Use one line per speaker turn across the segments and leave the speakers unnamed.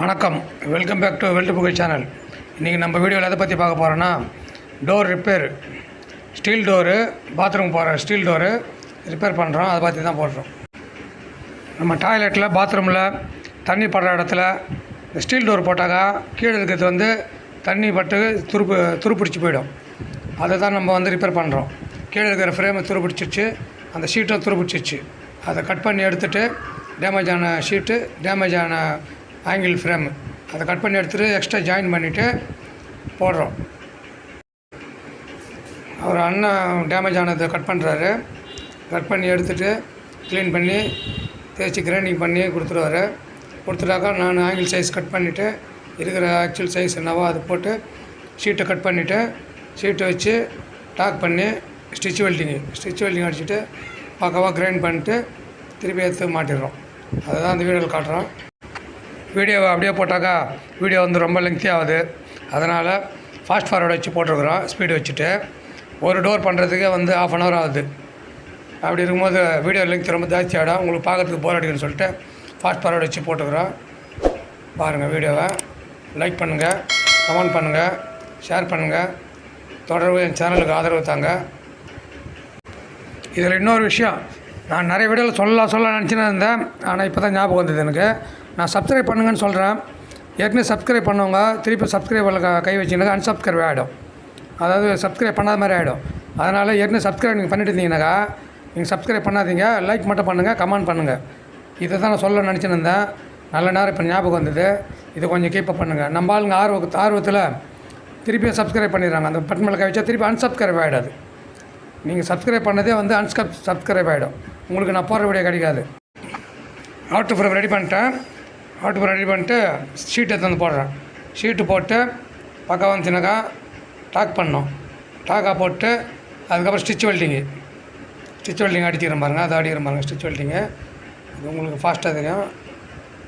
வணக்கம். Welcome back to weld புகை channel இன்றைக்கி நம்ம வீடியோவில் எதை பற்றி பார்க்க போகிறோன்னா door repair steel door bathroom போகிற ஸ்டீல் டோரு ரிப்பேர் பண்ணுறோம் அதை பற்றி தான் போடுறோம். நம்ம டாய்லெட்டில் பாத்ரூமில் தண்ணி படுற இடத்துல இந்த ஸ்டீல் டோர் போட்டாக்கா கீழே இருக்கிறது வந்து தண்ணி பட்டு துருப்பு துருப்பிடிச்சு போயிடும். அதை தான் நம்ம வந்து ரிப்பேர் பண்ணுறோம் கீழே இருக்கிற ஃப்ரேமை துருப்பிடிச்சிருச்சு. அந்த ஷீட்டும் துருப்பிடிச்சிருச்சு. அதை கட் பண்ணி எடுத்துகிட்டு டேமேஜ் ஆன ஷீட்டு டேமேஜ் ஆன ஆங்கிள் ஃப்ரேமு அதை கட் பண்ணி எடுத்துகிட்டு எக்ஸ்ட்ரா ஜாயின் பண்ணிவிட்டு போடுறோம். அவர் அண்ணன் டேமேஜ் ஆனதை கட் பண்ணுறாரு கட் பண்ணி எடுத்துகிட்டு க்ளீன் பண்ணி தேய்ச்சி கிரைண்டிங் பண்ணி கொடுத்துருவாரு. கொடுத்துட்டாக்கா நான் ஆங்கிள் சைஸ் கட் பண்ணிவிட்டு இருக்கிற ஆக்சுவல் சைஸ் என்னவோ அது போட்டு ஷீட்டை கட் பண்ணிவிட்டு ஷீட்டை வச்சு டாக் பண்ணி ஸ்டிச் வெல்டிங்கு ஸ்டிச் வெல்டிங் அடிச்சுட்டு பக்காவாக கிரைண்ட் பண்ணிட்டு திருப்பி எடுத்து மாட்டிடுறோம். அதுதான் அந்த வீடியோவில் காட்டுறோம். வீடியோவை அப்படியே போட்டாக்கா வீடியோ வந்து ரொம்ப லெங்க்தி ஆகுது. அதனால் ஃபாஸ்ட் ஃபார்வர்டு வச்சு போட்டிருக்குறோம் ஸ்பீடு வச்சுட்டு. ஒரு டோர் பண்ணுறதுக்கே வந்து ஆஃப் அன் ஹவர் ஆகுது. அப்படி இருக்கும்போது வீடியோ லெங்க் ரொம்ப ஜாஸ்தி ஆகிடும். உங்களுக்கு பார்க்குறதுக்கு போர் அடிக்குன்னு சொல்லிட்டு ஃபாஸ்ட் ஃபார்வர்டு வச்சு போட்டுக்கிறோம் பாருங்கள் வீடியோவை. லைக் பண்ணுங்கள் கமெண்ட் பண்ணுங்கள் ஷேர் பண்ணுங்கள் தொடர்பு என் சேனலுக்கு ஆதரவு தாங்க. இதில் இன்னொரு விஷயம். நான் நிறைய வீடியோவில் சொல்ல சொல்ல நினச்சின்னு இருந்தேன். ஆனால் இப்போ தான் ஞாபகம் வந்தது எனக்கு. நான் சப்ஸ்கிரைப் பண்ணுங்கன்னு சொல்கிறேன் ஏற்கனவே சப்ஸ்கிரைப் பண்ணவங்க திருப்பி சப்ஸ்கிரைப் கை வச்சிங்கன்னா அன்சப்ஸ்கிரைப் ஆகிடும் அதாவது சப்ஸ்கிரைப் பண்ணாத மாதிரி ஆகிடும் அதனால் ஏற்கனவே சப்ஸ்கிரைப் நீங்கள் பண்ணிட்டு இருந்தீங்கன்னாக்கா நீங்கள் சப்ஸ்கிரைப் பண்ணாதீங்க. லைக் மட்டும் பண்ணுங்கள் கமெண்ட் பண்ணுங்கள் இதை தான் நான் சொல்ல நினச்சின்னு இருந்தேன். நல்ல நேரம் இப்போ ஞாபகம் வந்தது. இதை கொஞ்சம் கீப்பப் பண்ணுங்கள் நம்ம ஆளுங்க ஆர்வ ஆர்வத்தில் திருப்பியும் சப்ஸ்கிரைப் பண்ணிடுறாங்க. அந்த பட்டன் மேலே கை வச்சா திருப்பி அன்சப்ஸ்கிரைப் ஆகிடாது நீங்கள் சப்ஸ்கிரைப் பண்ணதே வந்து அன்ஸ்கப் சப்ஸ்கிரைப் ஆகிடும் உங்களுக்கு நான் போடுற வீடியோ கிடைக்காது. அவுட் ப்ரூஃப் ரெடி பண்ணிட்டேன். அவுட் ரெடி பண்ணிட்டு ஷீட் எடுத்து வந்து போடுறேன். ஷீட்டு போட்டு பக்கம் வந்துச்சுனாக்கா டாக் பண்ணோம் டாக்காக போட்டு அதுக்கப்புறம் ஸ்டிச் வெல்டிங்கு ஸ்டிச் வெல்டிங் அடிக்கிறேன் பாருங்கள் அதை அடிக்கிறேன் பாருங்கள் ஸ்டிச் வெல்டிங்கு அது உங்களுக்கு ஃபாஸ்ட்டாக தெரியும்.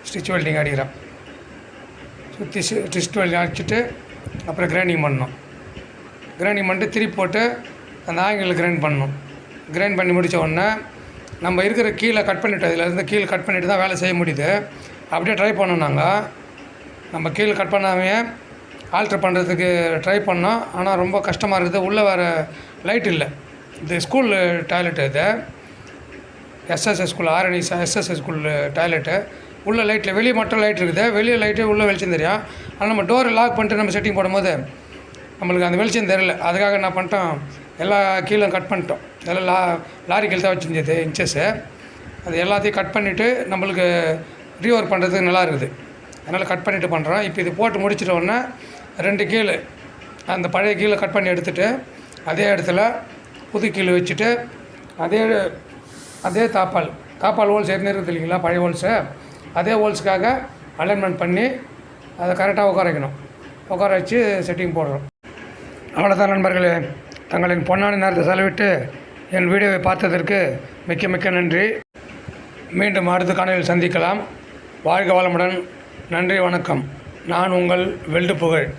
ஸ்டிச் வெல்டிங் அடிக்கிறேன். சுற்றி ஸ்டிச் வெல்டிங் அடிச்சுட்டு அப்புறம் கிரைண்டிங் பண்ணணும். கிரைண்டிங் பண்ணிட்டு திருப்பி போட்டு அந்த ஆங்கிளில் கிரைண்ட் பண்ணணும். கிரைண்ட் பண்ணி முடித்த உடனே நம்ம இருக்கிற கீழே கட் பண்ணிவிட்டு இதிலேருந்து கீழே கட் பண்ணிவிட்டு தான் வேலை செய்ய முடியுது. அப்படியே ட்ரை பண்ணோம் நாங்கள் நம்ம கீழே கட் பண்ணாமையே ஆல்ட்ரு பண்ணுறதுக்கு ட்ரை பண்ணோம். ஆனால் ரொம்ப கஷ்டமாக இருக்குது. உள்ளே வேறு லைட் இல்லை. இது ஸ்கூல் டாய்லெட் இது. SSS school Arani SSS school toilet உள்ளே லைட்டில் வெளியே மட்டும் லைட் இருக்குது. வெளியே லைட்டு உள்ளே வெளிச்சம் தெரியும். ஆனால் நம்ம டோரை லாக் பண்ணிட்டு நம்ம செட்டிங் போடும்போது நம்மளுக்கு அந்த வெளிச்சம் தெரியல. அதுக்காக என்ன பண்ணிட்டோம்? எல்லா கீழே கட் பண்ணிட்டோம். எல்லாம் லா லாரி கீழே தான் வச்சுருந்தது இன்ச்சஸ்ஸு அது எல்லாத்தையும் கட் பண்ணிவிட்டு நம்மளுக்கு ரீஒர்க் பண்ணுறதுக்கு நல்லா இருக்குது. அதனால் கட் பண்ணிவிட்டு பண்ணுறோம் இப்போ இது போட்டு முடிச்சிட்டோன்னா ரெண்டு கீழே அந்த பழைய கீழே கட் பண்ணி எடுத்துகிட்டு அதே இடத்துல புது கீழே வச்சுட்டு அதே அதே தாப்பால் தாப்பால் ஹோல்ஸ் ஏற்கனவே இருக்குது இல்லைங்களா பழைய ஹோல்ஸு அதே ஹோல்ஸுக்காக அலைன்மெண்ட் பண்ணி அதை கரெக்டாக உட்கார வைக்கணும். உட்கார வச்சு செட்டிங் போடுறோம். அவ்வளோதான் நண்பர்களே. தங்களின் பொன்னான நேரத்தை செலவிட்டு என் வீடியோவை பார்த்ததற்கு மிக்க மிக்க நன்றி. மீண்டும் அடுத்த காணொலியில் சந்திக்கலாம். வாழ்க வளமுடன். நன்றி வணக்கம். நான் உங்கள் வெல்டு புகழ்